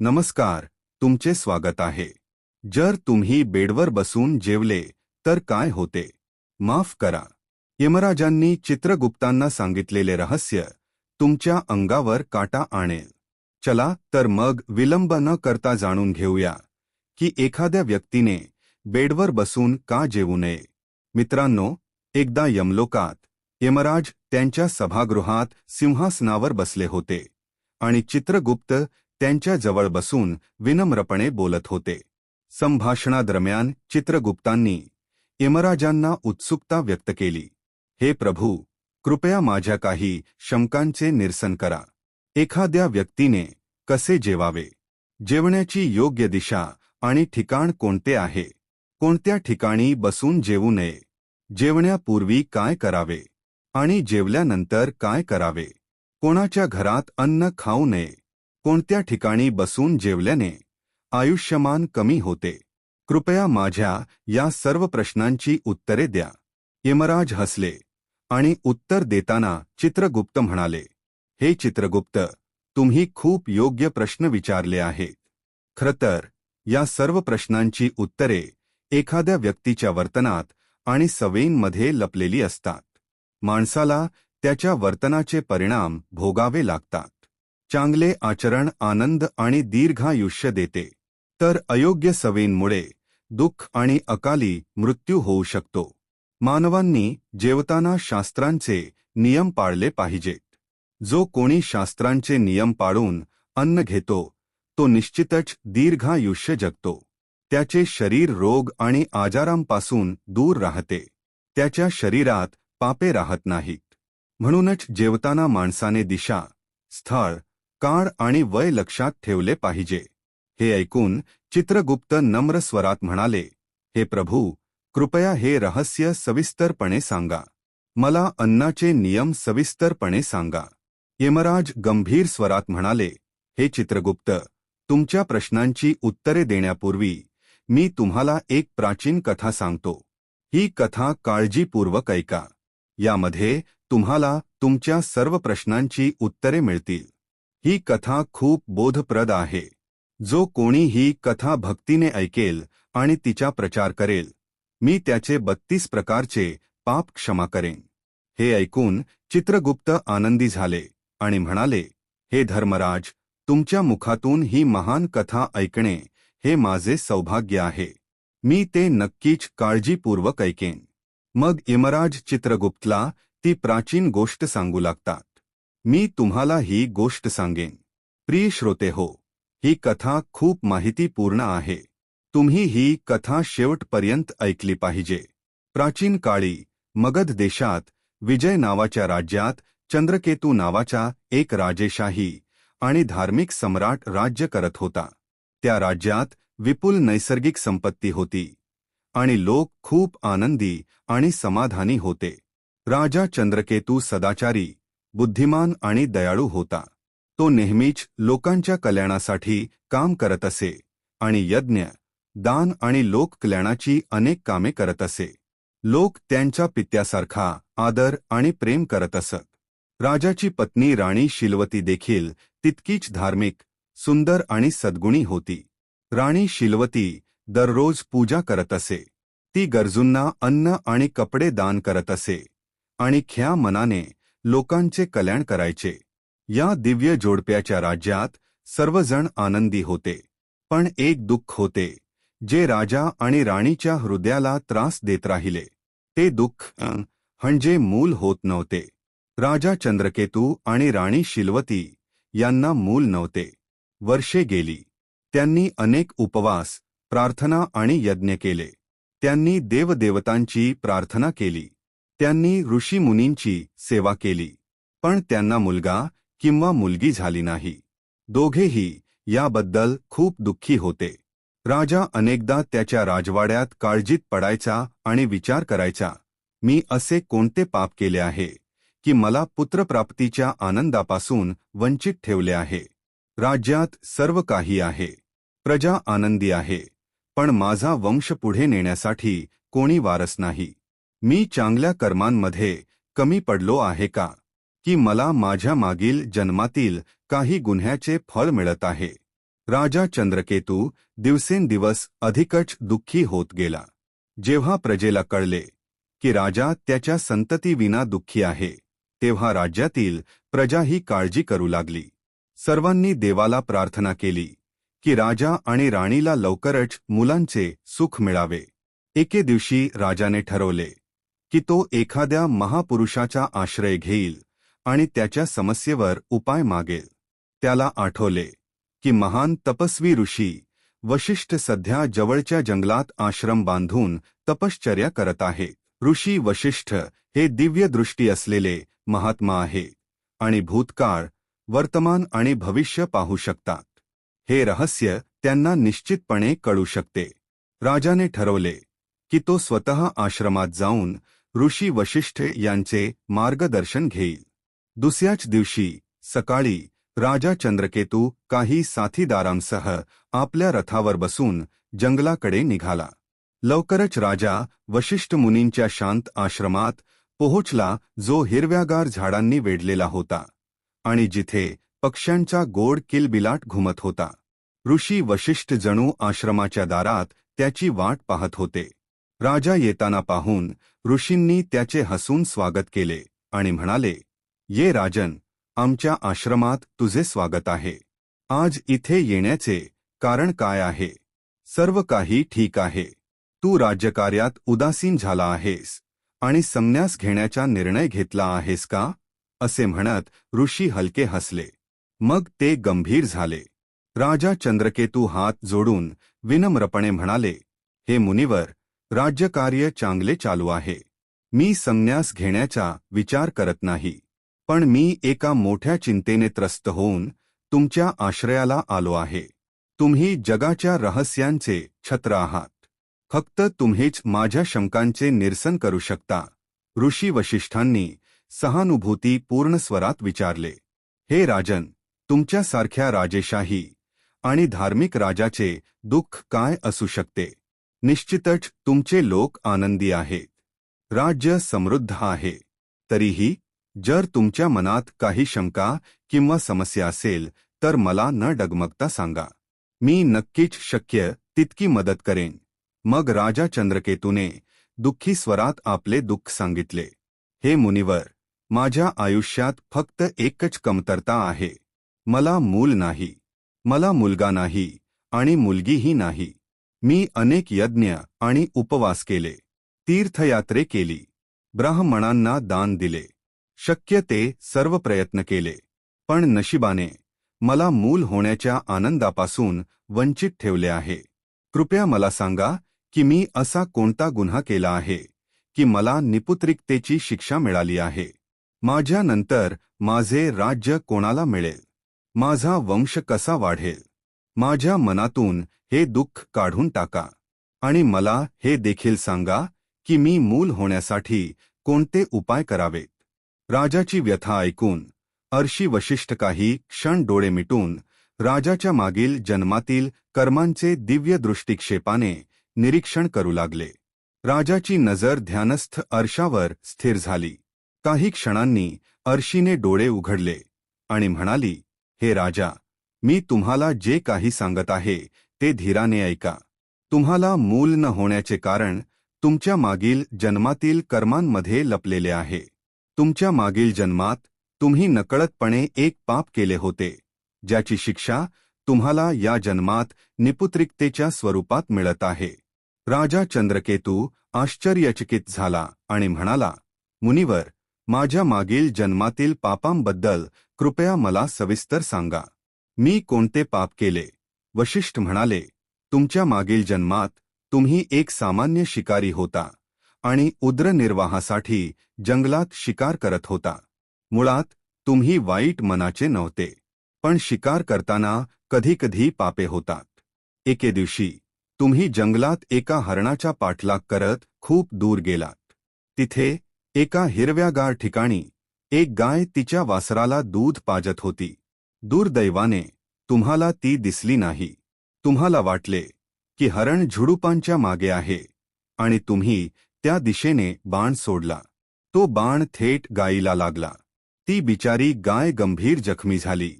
नमस्कार तुमचे स्वागत आहे. जर तुम्ही बेडवर बसून जेवले तर काय होते? माफ करा. यमराजांनी चित्रगुप्तांना सांगितलेले रहस्य तुमच्या अंगावर काटा आणेल. चला तर मग विलंब न करता जाणून घेऊया की एखाद्या व्यक्तीने बेडवर बसून का जेवू नये. मित्रांनो एकदा यमलोकात यमराज त्यांच्या सभागृहात सिंहासनावर बसले होते आणि चित्रगुप्त त्यांच्या जवळ बसून विनम्रपणे बोलत होते. संभाषणादरम्यान चित्रगुप्तांनी यमराजांना उत्सुकता व्यक्त केली. हे प्रभू कृपया माझ्या काही शंकांचे निरसन करा. एखाद्या व्यक्तीने कसे जेवावे? जेवण्याची योग्य दिशा आणि ठिकाण कोणते आहे? कोणत्या ठिकाणी बसून जेवू नये? जेवण्यापूर्वी काय करावे? आणि जेवल्यानंतर काय करावे? कोणाच्या घरात अन्न खाऊ नये? कोणत्या ठिकाणी बसून जेवल्याने आयुष्यमान कमी होते? कृपया माझ्या या सर्व प्रश्नांची उत्तरे द्या. यमराज हसले आणि उत्तर देताना चित्रगुप्त म्हणाले हे चित्रगुप्त तुम्ही खूप योग्य प्रश्न विचारले आहेत. खरं तर या सर्व प्रश्नांची उत्तरे एखाद्या व्यक्तीच्या वर्तनात आणि सवयींमध्ये लपलेली असतात. माणसाला त्याच्या वर्तनाचे परिणाम भोगावे लागतात. चांगले आचरण आनंद आणि दीर्घायुष्य देते. तर अयोग्य सवयींमुळे दुःख आणि अकाली मृत्यू होऊ शकतो. मानवांनी जेवताना शास्त्रांचे नियम पाळले पाहिजेत. जो कोणी शास्त्रांचे नियम पाळून अन्न घेतो तो निश्चितच दीर्घायुष्य जगतो. त्याचे शरीर रोग आणि आजारांपासून दूर राहते. त्याच्या शरीरात पापे राहत नाहीत. म्हणूनच जेवताना माणसाने दिशा स्थळ काळ आणि वय लक्षात ठेवले पाहिजे. हे ऐकून चित्रगुप्त नम्र स्वरात म्हणाले हे प्रभू कृपया हे रहस्य सविस्तरपणे सांगा. मला अन्नाचे नियम सविस्तरपणे सांगा. यमराज गंभीर स्वरात म्हणाले हे चित्रगुप्त तुमच्या प्रश्नांची उत्तरे देण्यापूर्वी मी तुम्हाला एक प्राचीन कथा सांगतो. ही कथा काळजीपूर्वक ऐका. यामध्ये तुम्हाला तुमच्या सर्व प्रश्नांची उत्तरे मिळतील. ही कथा खूप बोधप्रद आहे. जो कोणी ही कथा भक्तीने ऐकेल आणि तिचा प्रचार करेल मी त्याचे बत्तीस प्रकारचे पाप क्षमा करेन. हे ऐकून चित्रगुप्त आनंदी झाले आणि म्हणाले हे धर्मराज तुमच्या मुखातून ही महान कथा ऐकणे हे माझे सौभाग्य आहे. मी ते नक्कीच काळजीपूर्वक ऐकेन. मग यमराज चित्रगुप्तला ती प्राचीन गोष्ट सांगू लागतात. मी तुम्हाला ही गोष्ट सांगेन. प्रिय श्रोते हो ही कथा खूप माहितीपूर्ण आहे. तुम्ही ही कथा शेवटपर्यंत ऐकली पाहिजे. प्राचीन काळी मगध देशात विजय नावाच्या राज्यात चंद्रकेतू नावाचा एक राजेशाही आणि धार्मिक सम्राट राज्य करत होता. त्या राज्यात विपुल नैसर्गिक संपत्ती होती आणि लोक खूप आनंदी आणि समाधानी होते. राजा चंद्रकेतू सदाचारी बुद्धिमान आणि दयाळू होता. तो नेहमीच लोकांच्या कल्याणासाठी काम करत असे आणि यज्ञ दान आणि लोककल्याणाची अनेक कामे करत असे. लोक त्यांच्या पित्यासारखा आदर आणि प्रेम करत असत. राजाची पत्नी राणी शिलवती देखील तितकीच धार्मिक सुंदर आणि सद्गुणी होती. राणी शिलवती दररोज पूजा करत असे. ती गरजूंना अन्न आणि कपडे दान करत असे आणि ख्या मनाने लोकांचे कल्याण करायचे. या दिव्य जोडप्याच्या राज्यात सर्वजण आनंदी होते. पण एक दुःख होते जे राजा आणि राणीच्या हृदयाला त्रास देत राहिले. ते दुःख म्हणजे मूल होत नव्हते. राजा चंद्रकेतू आणि राणी शिलवती यांना मूल नव्हते. वर्षे गेली. त्यांनी अनेक उपवास प्रार्थना आणि यज्ञ केले. त्यांनी देवदेवतांची प्रार्थना केली. त्यांनी ऋषी मुनींची सेवा केली. पण त्यांना मुलगा किंवा मुलगी झाली नाही. दोघेही याबद्दल खूप दुःखी होते. राजा अनेकदा त्याच्या राजवाड्यात काळजीत पडायचा आणि विचार करायचा मी असे कोणते पाप केले आहे की मला पुत्रप्राप्तीच्या आनंदापासून वंचित ठेवले आहे? राज्यात सर्व काही आहे प्रजा आनंदी आहे पण माझा वंश पुढे नेण्यासाठी कोणी वारस नाही. मी चांगल्या कर्मांमध्ये कमी पडलो आहे का? की मला माझ्या मागील जन्मातील काही गुन्ह्याचे फळ मिळत आहे. राजा चंद्रकेतू दिवसेंदिवस अधिकच दुःखी होत गेला. जेव्हा प्रजेला कळले की राजा त्याच्या संततीविना दुःखी आहे तेव्हा राज्यातील प्रजा ही काळजी करू लागली. सर्वांनी देवाला प्रार्थना केली की राजा आणि राणीला लवकरच मुलांचे सुख मिळावे. एके दिवशी राजाने ठरवले की तो एखाद्या महापुरुषाचा आश्रय घेईल आणि त्याच्या समस्येवर उपाय मागेल. त्याला आठवले की महान तपस्वी ऋषी वशिष्ठ सध्या जवळच्या जंगलात आश्रम बांधून तपश्चर्या करत आहे. ऋषी वशिष्ठ हे दिव्य दृष्टी असलेले महात्मा आहे आणि भूतकाळ वर्तमान आणि भविष्य पाहू शकतात. हे रहस्य त्यांना निश्चितपणे कळू शकते. राजाने ठरवले की तो स्वतः आश्रमात जाऊन ऋषी वशिष्ठ यांचे मार्गदर्शन घेईल. दुसऱ्याच दिवशी सकाळी राजा चंद्रकेतू काही साथीदारांसह आपल्या रथावर बसून जंगलाकडे निघाला. लवकरच राजा वशिष्ठ मुनींच्या शांत आश्रमात पोहोचला जो हिरव्यागार झाडांनी वेढलेला होता आणि जिथे पक्ष्यांचा गोड किलबिलाट घुमत होता. ऋषी वशिष्ठ जणू आश्रमाच्या दारात त्याची वाट पाहत होते. राजा येताना पाहून ऋषींनी त्याचे हसून स्वागत केले आणि म्हणाले ये राजन आमच्या आश्रमात तुझे स्वागत आहे. आज इथे येण्याचे कारण काय आहे? सर्व काही ठीक आहे. तू राज्यकार्यात उदासीन झाला आहेस आणि संन्यास घेण्याचा निर्णय घेतला आहेस का? असे म्हणत ऋषी हलके हसले. मग ते गंभीर झाले. राजा चंद्रकेतू हात जोडून विनम्रपणे म्हणाले हे मुनिवर राज्यकार्य चांगले चालू आहे. मी संन्यास घेण्याचा विचार करत नाही. पण मी एका मोठ्या चिंतेने त्रस्त होऊन तुमच्या आश्रयाला आलो आहे. तुम्ही जगाच्या रहस्यांचे छत्र आहात. फक्त तुम्हीच माझ्या शंकांचे निरसन करू शकता. ऋषी वशिष्ठांनी सहानुभूती पूर्ण स्वरात विचारले. हे राजन तुमच्यासारख्या राजेशाही आणि धार्मिक राजाचे दुःख काय असू शकते? निश्चितच तुमचे लोक आनंदी आहेत. राज्य समृद्ध आहे. तरीही जर तुमच्या मनात काही शंका किंवा समस्या असेल तर मला न डगमगता सांगा. मी नक्कीच शक्य तितकी मदत करेन. मग राजा चंद्रकेतूने दुःखी स्वरात आपले दुःख सांगितले. हे मुनिवर माझ्या आयुष्यात फक्त एकच कमतरता आहे. मला मूल नाही. मला मुलगा नाही आणि मुलगीही नाही. मी अनेक यज्ञ आणि उपवास केले तीर्थयात्रे केली ब्राह्मणांना दान दिले शक्य ते सर्व प्रयत्न केले पण नशिबाने मला मूल होण्याच्या आनंदापासून वंचित ठेवले आहे. कृपया मला सांगा की मी असा कोणता गुन्हा केला आहे की मला निपुत्रिकतेची शिक्षा मिळाली आहे? माझ्यानंतर माझे राज्य कोणाला मिळेल? माझा वंश कसा वाढेल? माझ्या मनातून हे दुःख काढून टाका. आणि मला हे देखील सांगा की मी मूल होण्यासाठी कोणते उपाय करावेत? राजाची व्यथा ऐकून अर्शी वशिष्ठ काही क्षण डोळे मिटून राजाच्या मागील जन्मातील कर्मांचे दिव्य दृष्टिक्षेपाने निरीक्षण करू लागले. राजाची नजर ध्यानस्थ अर्शावर स्थिर झाली. काही क्षणांनी अर्शीने डोळे उघडले आणि म्हणाली हे राजा मी तुम्हाला जे काही सांगत आहे ते धीराने ऐका. तुम्हाला मूल न होण्याचे कारण तुमच्या मागील जन्मातील कर्मांमध्ये लपलेले आहे. तुमच्या मागील जन्मात तुम्ही नकळतपणे एक पाप केले होते ज्याची शिक्षा तुम्हाला या जन्मात निपुत्रिकतेच्या स्वरूपात मिळत आहे. राजा चंद्रकेतू आश्चर्यचकित झाला आणि म्हणाला मुनिवर माझ्या मागील जन्मातील पापांबद्दल कृपया मला सविस्तर सांगा. मी कोणते पाप केले? वशिष्ठ म्हणाले तुमच्या मागील जन्मात तुम्ही एक सामान्य शिकारी होता आणि उद्रनिर्वाहासाठी जंगलात शिकार करत होता. मुळात तुम्ही वाईट मनाचे नव्हते पण शिकार करताना कधीकधी पापे होतात. एके दिवशी तुम्ही जंगलात एका हरणाचा पाठलाग करत खूप दूर गेलात. तिथे एका हिरव्यागार ठिकाणी एक गाय तिच्या वासराला दूध पाजत होती. दुर्दैवाने तुम्हाला ती दिसली नाही. तुम्हाला वाटले की हरण झुडुपांच्या मागे आहे आणि तुम्ही त्या दिशेने बाण सोडला. तो बाण थेट गायीला लागला. ती बिचारी गाय गंभीर जखमी झाली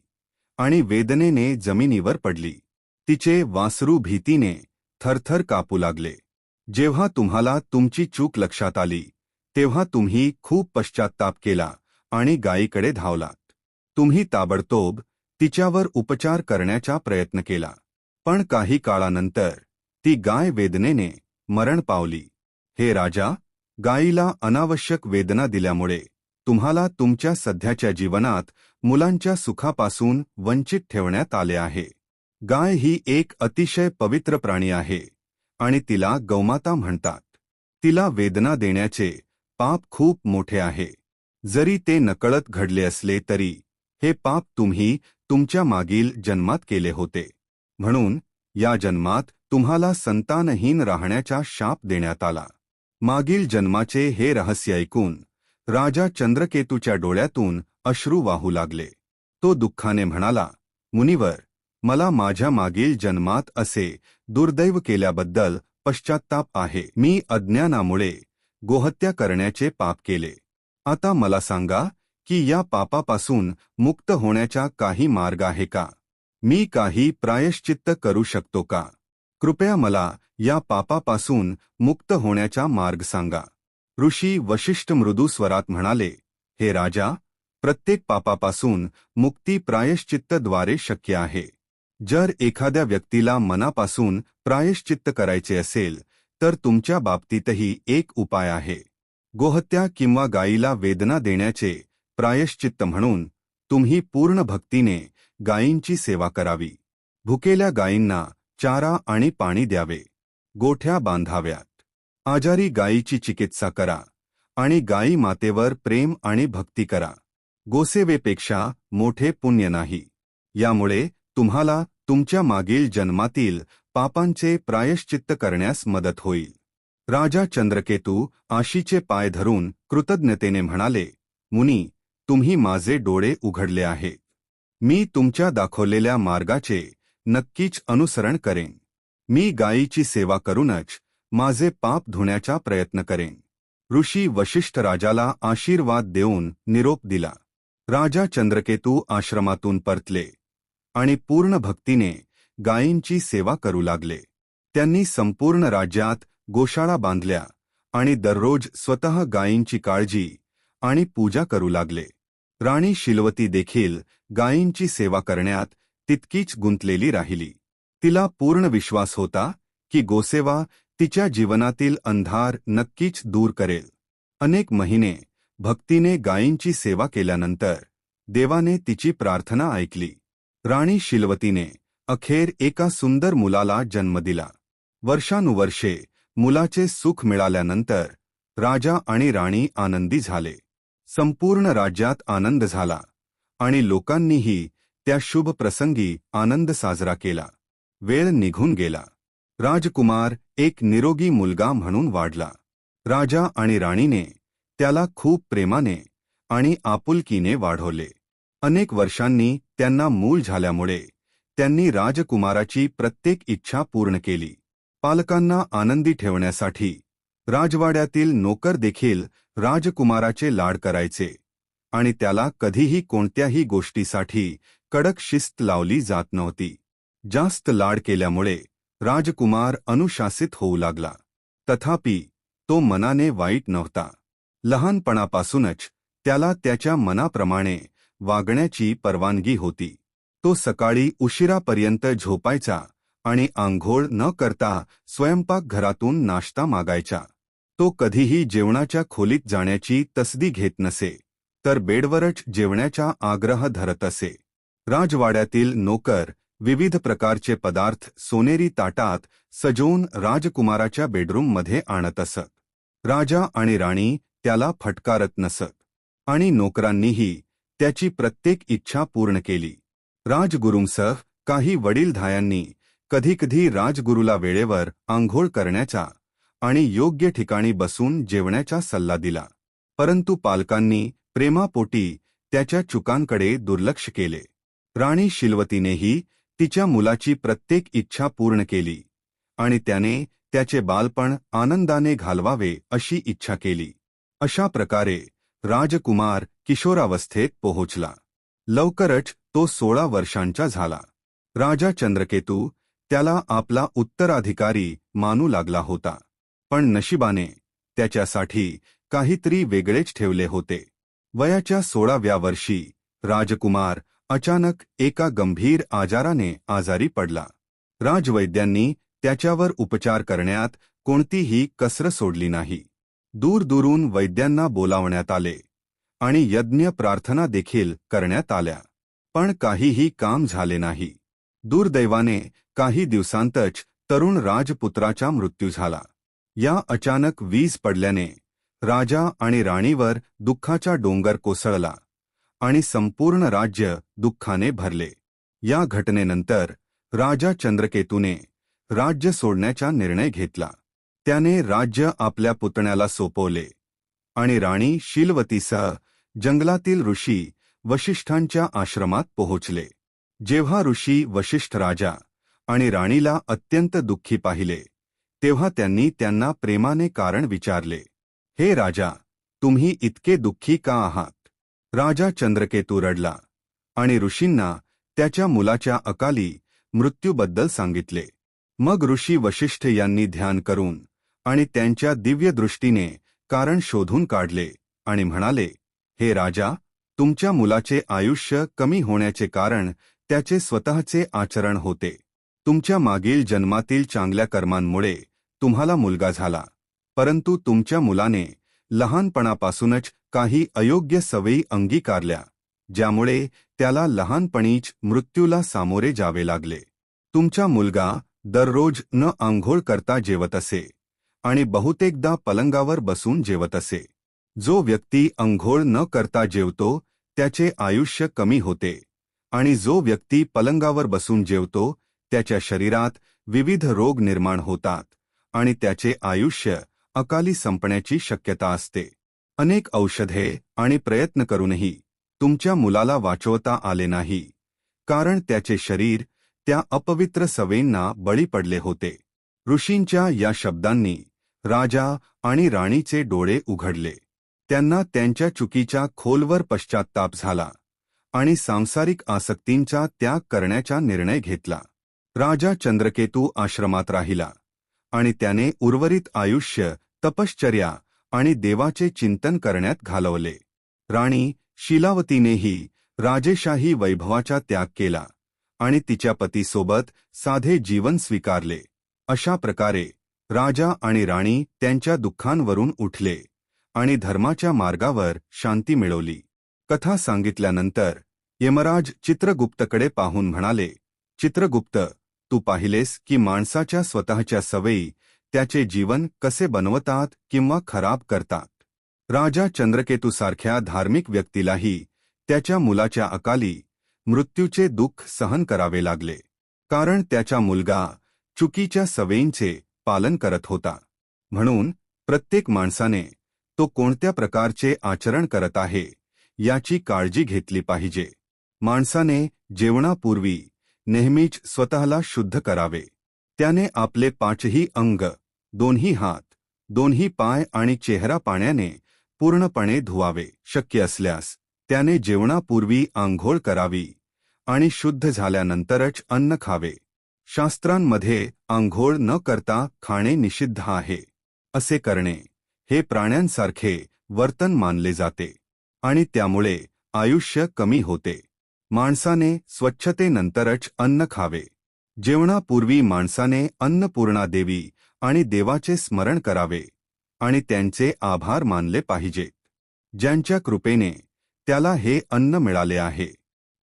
आणि वेदनेने जमिनीवर पडली. तिचे वासरू भीतीने थरथर कापू लागले. जेव्हा तुम्हाला तुमची चूक लक्षात आली तेव्हा तुम्ही खूप पश्चात्ताप केला आणि गायीकडे धावलात. तुम्ही ताबडतोब तिच्यावर उपचार करण्याचा प्रयत्न केला. पण काही काळानंतर ती गाय वेदनेने मरण पावली. हे राजा गायीला अनावश्यक वेदना दिल्यामुळे तुम्हाला तुमच्या सध्याच्या जीवनात मुलांच्या सुखापासून वंचित ठेवण्यात आले आहे. गाय ही एक अतिशय पवित्र प्राणी आहे आणि तिला गौमाता म्हणतात. तिला वेदना देण्याचे पाप खूप मोठे आहे. जरी ते नकळत घडले असले तरी हे पाप तुम्ही तुमच्या मागील जन्मात केले होते. म्हणून या जन्मात तुम्हाला संतानहीन राहण्याचा शाप देण्यात आला. मागील जन्माचे हे रहस्य ऐकून राजा चंद्रकेतूच्या डोळ्यातून अश्रू वाहू लागले. तो दुःखाने म्हणाला मुनिवर मला माझ्या मागील जन्मात असे दुर्दैव केल्याबद्दल पश्चात्ताप आहे. मी अज्ञानामुळे गोहत्या करण्याचे पाप केले. आता मला सांगा की या पापापासून मुक्त होण्याचा काही मार्ग आहे का? मी काही प्रायश्चित्त करू शकतो का? कृपया मला या पापापासून मुक्त होण्याचा मार्ग सांगा. ऋषी वशिष्ठ मृदू स्वरात म्हणाले हे राजा प्रत्येक पापापासून मुक्ती प्रायश्चित्तद्वारे शक्य आहे. जर एखाद्या व्यक्तीला मनापासून प्रायश्चित्त करायचे असेल तर तुमच्या बाबतीतही एक उपाय आहे. गोहत्या किंवा गायीला वेदना देण्याचे प्रायश्चित्त म्हणून तुम्ही पूर्ण भक्तीने गायींची सेवा करावी. भुकेल्या गायींना चारा आणि पाणी द्यावे. गोठ्या बांधाव्यात. आजारी गायीची चिकित्सा करा आणि गायी मातेवर प्रेम आणि भक्ती करा. गोसेवेपेक्षा मोठे पुण्य नाही. यामुळे तुम्हाला तुमच्या मागील जन्मातील पापांचे प्रायश्चित्त करण्यास मदत होईल. राजा चंद्रकेतू आशीचे पाय धरून कृतज्ञतेने म्हणाले मुनी तुम्ही माझे डोळे उघडले आहेत मी तुमच्या दाखवलेल्या मार्गाचे नक्कीच अनुसरण करेन. मी गायीची सेवा करूनच माझे पाप धुण्याचा प्रयत्न करेन. ऋषी वशिष्ठ राजाला आशीर्वाद देऊन निरोप दिला. राजा चंद्रकेतू आश्रमातून परतले आणि पूर्ण भक्तीने गायींची सेवा करू लागले. त्यांनी संपूर्ण राज्यात गोशाळा बांधल्या आणि दररोज स्वतः गायींची काळजी आणि पूजा करू लागले. राणी शिलवती देखील गायींची सेवा करण्यात तितकीच गुंतलेली राहिली. तिला पूर्ण विश्वास होता की गोसेवा तिच्या जीवनातील अंधार नक्कीच दूर करेल. अनेक महिने भक्तीने गायींची सेवा केल्यानंतर देवाने तिची प्रार्थना ऐकली. राणी शिलवतीने अखेर एका सुंदर मुलाला जन्म दिला. वर्षानुवर्षे मुलाचे सुख मिळाल्यानंतर राजा आणि राणी आनंदी झाले. संपूर्ण राज्यात आनंद झाला आणि लोकांनीही त्या शुभ प्रसंगी आनंद साजरा केला. वेळ निघून गेला. राजकुमार एक निरोगी मुलगा म्हणून वाढला. राजा आणि राणीने त्याला खूप प्रेमाने आणि आपुलकीने वाढवले. अनेक वर्षांनी त्यांना मूल झाल्यामुळे त्यांनी राजकुमाराची प्रत्येक इच्छा पूर्ण केली. पालकांना आनंदी ठेवण्यासाठी राजवाड्यातील नोकर देखील राजकुमाराचे लाड करायचे आणि त्याला कधीही कोणत्याही गोष्टीसाठी कडक शिस्त लावली जात नव्हती. जास्त लाड केल्यामुळे राजकुमार अनुशासित होऊ लागला. तथापि तो मनाने वाईट नव्हता. लहानपणापासूनच त्याला त्याच्या मनाप्रमाणे वागण्याची परवानगी होती. तो सकाळी उशिरापर्यंत झोपायचा आणि आंघोळ न करता स्वयंपाकघरातून नाश्ता मागायचा. तो कधीही जेवणाच्या खोलीत जाण्याची तसदी घेत नसे तर बेडवरच जेवण्याचा आग्रह धरत असे. राजवाड्यातील नोकर विविध प्रकारचे पदार्थ सोनेरी ताटात सजवून राजकुमाराच्या बेडरूममध्ये आणत असत. राजा आणि राणी त्याला फटकारत नसत आणि नोकरांनीही त्याची प्रत्येक इच्छा पूर्ण केली. राजगुरूंसह काही वडीलधायांनी कधीकधी राजगुरूला वेळेवर आंघोळ करण्याचा आणि योग्य ठिकाणी बसून जेवण्याचा सल्ला दिला. परंतु पालकांनी प्रेमापोटी त्याच्या चुकांकडे दुर्लक्ष केले. राणी शिलवतीनेही तिच्या मुलाची प्रत्येक इच्छा पूर्ण केली आणि त्याने त्याचे बालपण आनंदाने घालवावे अशी इच्छा केली. अशा प्रकारे राजकुमार किशोरावस्थेत पोहोचला. लवकरच तो सोळा वर्षांचा झाला. राजा चंद्रकेतू त्याला आपला उत्तराधिकारी मानू लागला होता. पण नशिबाने त्याच्यासाठी काहीतरी वेगळेच ठेवले होते. वयाच्या सोळाव्या वर्षी राजकुमार अचानक एका गंभीर आजाराने आजारी पडला. राजवैद्यांनी त्याच्यावर उपचार करण्यात कोणतीही कसर सोडली नाही. दूरदूरून वैद्यांना बोलावण्यात आले आणि यज्ञ प्रार्थना देखील करण्यात आल्या. पण काहीही काम झाले नाही. दुर्दैवाने काही दिवसांतच तरुण राजपुत्राचा मृत्यू झाला. या अचानक वीज पडल्याने राजा आणि राणीवर दुःखाचा डोंगर कोसळला आणि संपूर्ण राज्य दुःखाने भरले. या घटनेनंतर राजा चंद्रकेतूने राज्य सोडण्याचा निर्णय घेतला. त्याने राज्य आपल्या पुतण्याला सोपवले आणि राणी शिलवतीसह जंगलातील ऋषी वशिष्ठांच्या आश्रमात पोहोचले. जेव्हा ऋषी वशिष्ठ राजा आणि राणीला अत्यंत दुःखी पाहिले तेव्हा त्यांनी त्यांना प्रेमाने कारण विचारले हे राजा तुम्ही इतके दुःखी का आहात? राजा चंद्रकेतू रडला आणि ऋषींना त्याच्या मुलाच्या अकाली मृत्यूबद्दल सांगितले. मग ऋषी वशिष्ठ यांनी ध्यान करून आणि त्यांच्या दिव्य दृष्टीने कारण शोधून काढले आणि म्हणाले हे राजा तुमच्या मुलाचे आयुष्य कमी होण्याचे कारण त्याचे स्वतःचे आचरण होते. तुमच्या मागील जन्मातील चांगल्या कर्मांमुळे तुम्हाला मुलगा झाला. परंतु तुमच्या मुलाने लहानपणापासूनच काही अयोग्य सवयी अंगीकारल्या ज्यामुळे त्याला लहानपणीच मृत्यूला सामोरे जावे लागले. तुमचा मुलगा दररोज न आंघोळ करता जेवत असे आणि बहुतेकदा पलंगावर बसून जेवत असे. जो व्यक्ती अंघोळ न करता जेवतो त्याचे आयुष्य कमी होते आणि जो व्यक्ती पलंगावर बसून जेवतो त्याच्या शरीरात विविध रोग निर्माण होतात आणि त्याचे आयुष्य अकाली संपण्याची शक्यता असते. अनेक औषधे आणि प्रयत्न करूनही तुमच्या मुलाला वाचवता आले नाही कारण त्याचे शरीर त्या अपवित्र सवयींना बळी पडले होते. ऋषींच्या या शब्दांनी राजा आणि राणीचे डोळे उघडले. त्यांना त्यांच्या चुकीच्या खोलवर पश्चात्ताप झाला आणि सांसारिक आसक्तींचा त्याग करण्याचा निर्णय घेतला. राजा चंद्रकेतू आश्रमात राहिला आणि त्याने उर्वरित आयुष्य तपश्चर्या आणि देवाचे चिंतन करण्यात घालवले. राणी शिलावतीनेही राजेशाही वैभवाचा त्याग केला आणि तिच्या पतीसोबत साधे जीवन स्वीकारले. अशा प्रकारे राजा आणि राणी त्यांच्या दुःखांवरून उठले आणि धर्माच्या मार्गावर शांती मिळवली. कथा सांगितल्यानंतर यमराज चित्रगुप्तकडे पाहून म्हणाले चित्रगुप्त तू पाहिलेस की माणसाच्या स्वतःच्या सवयी त्याचे जीवन कसे बनवतात किंवा खराब करतात. राजा चंद्रकेतूसारख्या धार्मिक व्यक्तीलाही त्याच्या मुलाच्या अकाली मृत्यूचे दुःख सहन करावे लागले कारण त्याचा मुलगा चुकीच्या सवयींचे पालन करत होता. म्हणून प्रत्येक माणसाने तो कोणत्या प्रकारचे आचरण करत आहे याची काळजी घेतली पाहिजे. माणसाने जेवणापूर्वी नेहमीच स्वतःला शुद्ध करावे. त्याने आपले पाचही अंग दोन्ही हात दोन्ही पाय आणि चेहरा पाण्याने पूर्णपणे धुवावे. शक्य असल्यास त्याने जेवणापूर्वी आंघोळ करावी आणि शुद्ध झाल्यानंतरच अन्न खावे. शास्त्रांमध्ये आंघोळ न करता खाणे निषिद्ध आहे. असे करणे हे प्राण्यांसारखे वर्तन मानले जाते आणि त्यामुळे आयुष्य कमी होते. माणसाने स्वच्छतेनंतरच अन्न खावे. जेवणापूर्वी माणसाने अन्नपूर्णा देवी आणि देवाचे स्मरण करावे आणि त्यांचे आभार मानले पाहिजेत ज्यांच्या कृपेने त्याला हे अन्न मिळाले आहे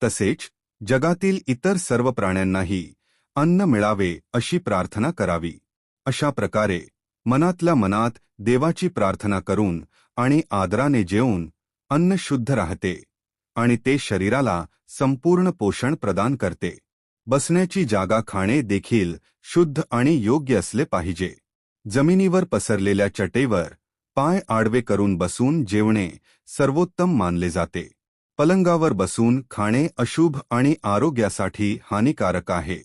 तसेच जगातील इतर सर्व प्राण्यांनाही अन्न मिळावे अशी प्रार्थना करावी. अशा प्रकारे मनातल्या मनात देवाची प्रार्थना करून आणि आदराने जेवून अन्न शुद्ध राहते. आणि ते शरीराला संपूर्ण पोषण प्रदान करते. बसण्याची जागा खाणे देखील शुद्ध आणि योग्य असले पाहिजे. जमिनीवर पसरलेल्या चटेवर पाय आडवे करून बसून जेवणे सर्वोत्तम मानले जाते. पलंगावर बसून खाणे अशुभ आणि आरोग्यासाठी हानिकारक आहे.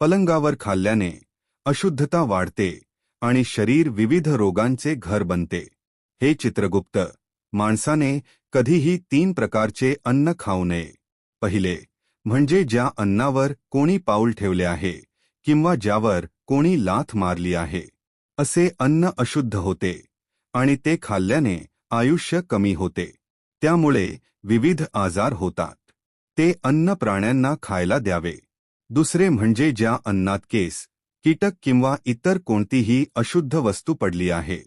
पलंगावर खाल्ल्याने अशुद्धता वाढते आणि शरीर विविध रोगांचे घर बनते. हे चित्रगुप्त माणसाने कधीही तीन प्रकारचे अन्न खाऊ नये. पहिले म्हणजे ज्या अन्नावर कोणी पाऊल ठेवले आहे किंवा ज्यावर कोणी लाथ मारली आहे असे अन्न अशुद्ध होते आणि ते खाल्ल्याने आयुष्य कमी होते. त्यामुळे विविध आजार होतात. ते अन्न प्राण्यांना खायला द्यावे. दुसरे म्हणजे ज्या अन्नात केस कीटक किंवा इतर कोणतीही अशुद्ध वस्तू पडली आहे.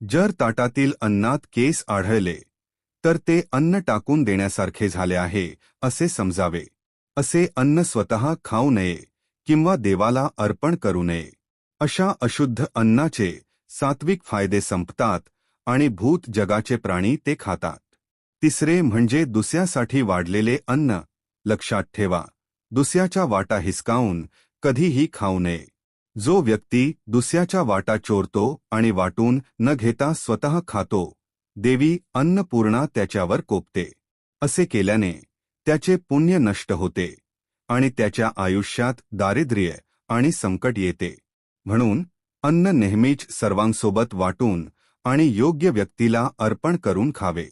जर ताटातील अन्नात केस आढळले तर ते अन्न टाकून देण्यासारखे झाले आहे असे समजावे. असे अन्न स्वतः खाऊ नये किंवा देवाला अर्पण करू नये. अशा अशुद्ध अन्नाचे सात्विक फायदे संपतात आणि भूत जगाचे प्राणी ते खातात. तिसरे म्हणजे दुसऱ्यासाठी वाढलेले अन्न. लक्षात ठेवा दुसऱ्याच्या वाटा हिसकावून कधीही खाऊ नये. जो व्यक्ती दुसऱ्याच्या वाटा चोरतो आणि वाटून न घेता स्वतः खातो देवी अन्नपूर्णा त्याच्यावर कोपते. असे केल्याने त्याचे पुण्य नष्ट होते आणि त्याच्या आयुष्यात दारिद्र्य आणि संकट येते. म्हणून अन्न नेहमीच सर्वांसोबत वाटून आणि योग्य व्यक्तीला अर्पण करून खावे.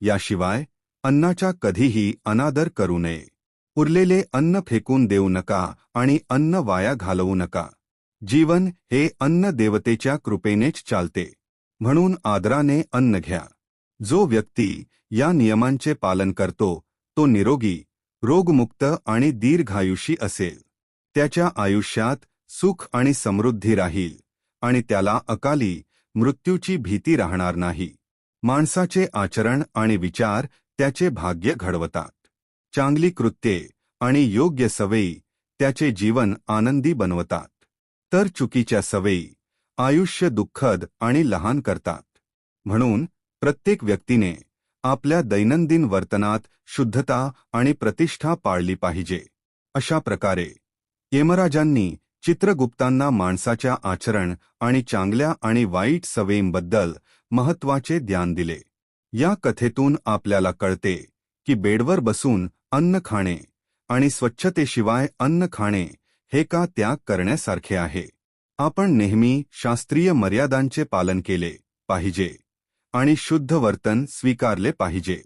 याशिवाय अन्नाचा कधीही अनादर करू नये. उरलेले अन्न फेकून देऊ नका आणि अन्न वाया घालवू नका. जीवन हे अन्न देवतेच्या कृपेनेच चालते. म्हणून आदराने अन्न घ्या. जो व्यक्ती या नियमांचे पालन करतो तो निरोगी रोगमुक्त आणि दीर्घायुषी असेल. त्याच्या आयुष्यात सुख आणि समृद्धी राहील आणि त्याला अकाली मृत्यूची भीती राहणार नाही. माणसाचे आचरण आणि विचार त्याचे भाग्य घडवतात. चांगली कृत्ये आणि योग्य सवयी त्याचे जीवन आनंदी बनवतात. तर चुकीच्या सवयी आयुष्य दुःखद आणि लहान करतात. म्हणून प्रत्येक व्यक्तीने आपल्या दैनंदिन वर्तनात शुद्धता आणि प्रतिष्ठा पाळली पाहिजे. अशा प्रकारे यमराजांनी चित्रगुप्तांना माणसाच्या आचरण आणि चांगल्या आणि वाईट सवयींबद्दल महत्त्वाचे ज्ञान दिले. या कथेतून आपल्याला कळते की बेडवर बसून अन्न खाणे आणि स्वच्छतेशिवाय अन्न खाणे हे का त्याग करण्यासारखे आहे? आपण नेहमी शास्त्रीय मर्यादांचे पालन केले पाहिजे आणि शुद्ध वर्तन स्वीकारले पाहिजे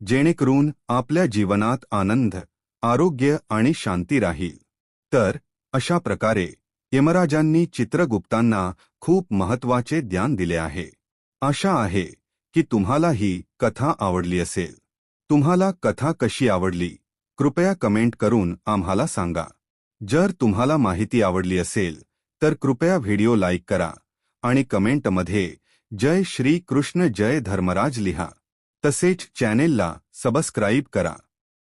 जेणेकरून आपल्या जीवनात आनंद आरोग्य आणि शांती राहील. तर अशा प्रकारे यमराजांनी चित्रगुप्तांना खूप महत्त्वाचे ज्ञान दिले आहे. आशा आहे की तुम्हाला ही कथा आवडली असेल. तुम्हाला कथा कशी आवडली कृपया कमेंट करून आम्हाला सांगा. जर तुम्हाला माहिती आवडली असेल तर कृपया व्हिडिओ लाईक करा आणि कमेंटमध्ये जय श्री कृष्ण जय धर्मराज लिहा. तसेच चॅनेलला सबस्क्राईब करा.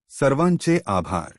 सर्वांचे आभार.